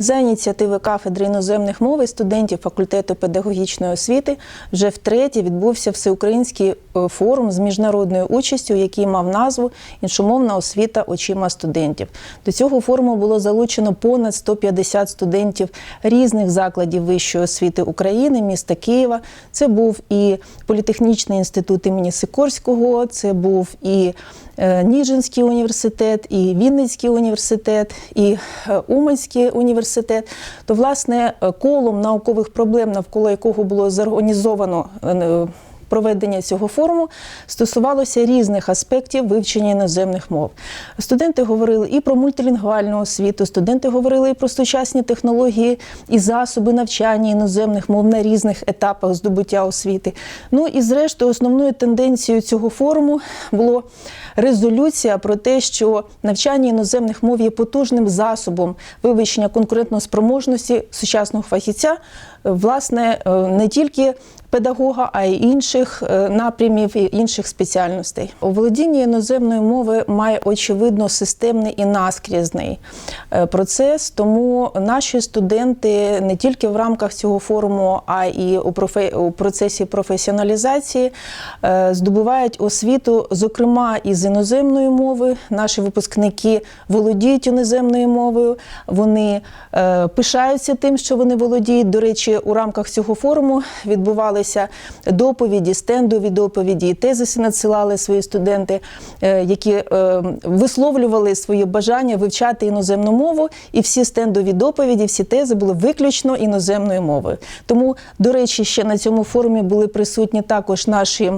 За ініціативи кафедри іноземних мов і студентів факультету педагогічної освіти вже втретє відбувся всеукраїнський е, форум з міжнародною участю, який мав назву Іншомовна освіта очима студентів. До цього форуму було залучено понад 150 студентів різних закладів вищої освіти України, міста Києва. Це був і політехнічний інститут імені Сикорського, це був і е, Ніжинський університет, і Вінницький університет, і е, Уманський університет. То, власне, колом наукових проблем, навколо якого було зорганізовано е, проведення цього форуму стосувалося різних аспектів вивчення іноземних мов. Студенти говорили і про мультилінгвальну освіту, студенти говорили і про сучасні технології і засоби навчання іноземних мов на різних етапах здобуття освіти. Ну і зрештою, основною тенденцією цього форуму було резолюція про те, що навчання іноземних мов є потужним засобом вивищення конкурентноспроможності сучасного фахівця, власне, е, не тільки педагога, а й інших е, напрямів і інших спеціальностей. Володіння іноземної мови має очевидно системний і наскрізний е, процес. Тому наші студенти не тільки в рамках цього форуму, а й у, профе... у процесі професіоналізації е, здобувають освіту, зокрема із іноземної мови. Наші випускники володіють іноземною мовою. Вони пишаються тим, що вони володіють. До речі, у рамках цього форуму відбувалися доповіді, стендові доповіді, тезиси надсилали свої студенти, е, які е, висловлювали своє бажання вивчати іноземну мову. І всі стендові доповіді, всі тези були виключно іноземною мовою. Тому, до речі, ще на цьому форумі були присутні також наші.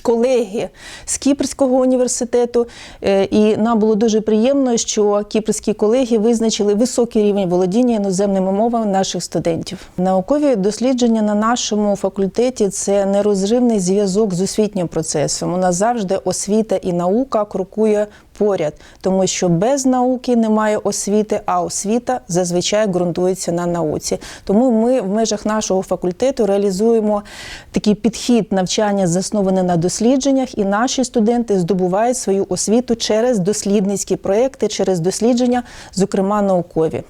Колеги з Кіпрського університету, Е, і нам було дуже приємно, що кіпрські колеги визначили високий рівень володіння іноземними мовами наших студентів. Наукові дослідження на нашому факультеті це нерозривний зв'язок з освітнім процесом. У нас завжди освіта і наука крокує поряд, тому що без науки немає освіти, а освіта зазвичай ґрунтується на науці. Тому ми в межах нашого факультету реалізуємо такий підхід навчання, заснований на дослідженнях, і наші студенти здобувають свою освіту через дослідницькі проекти, через дослідження, зокрема наукові.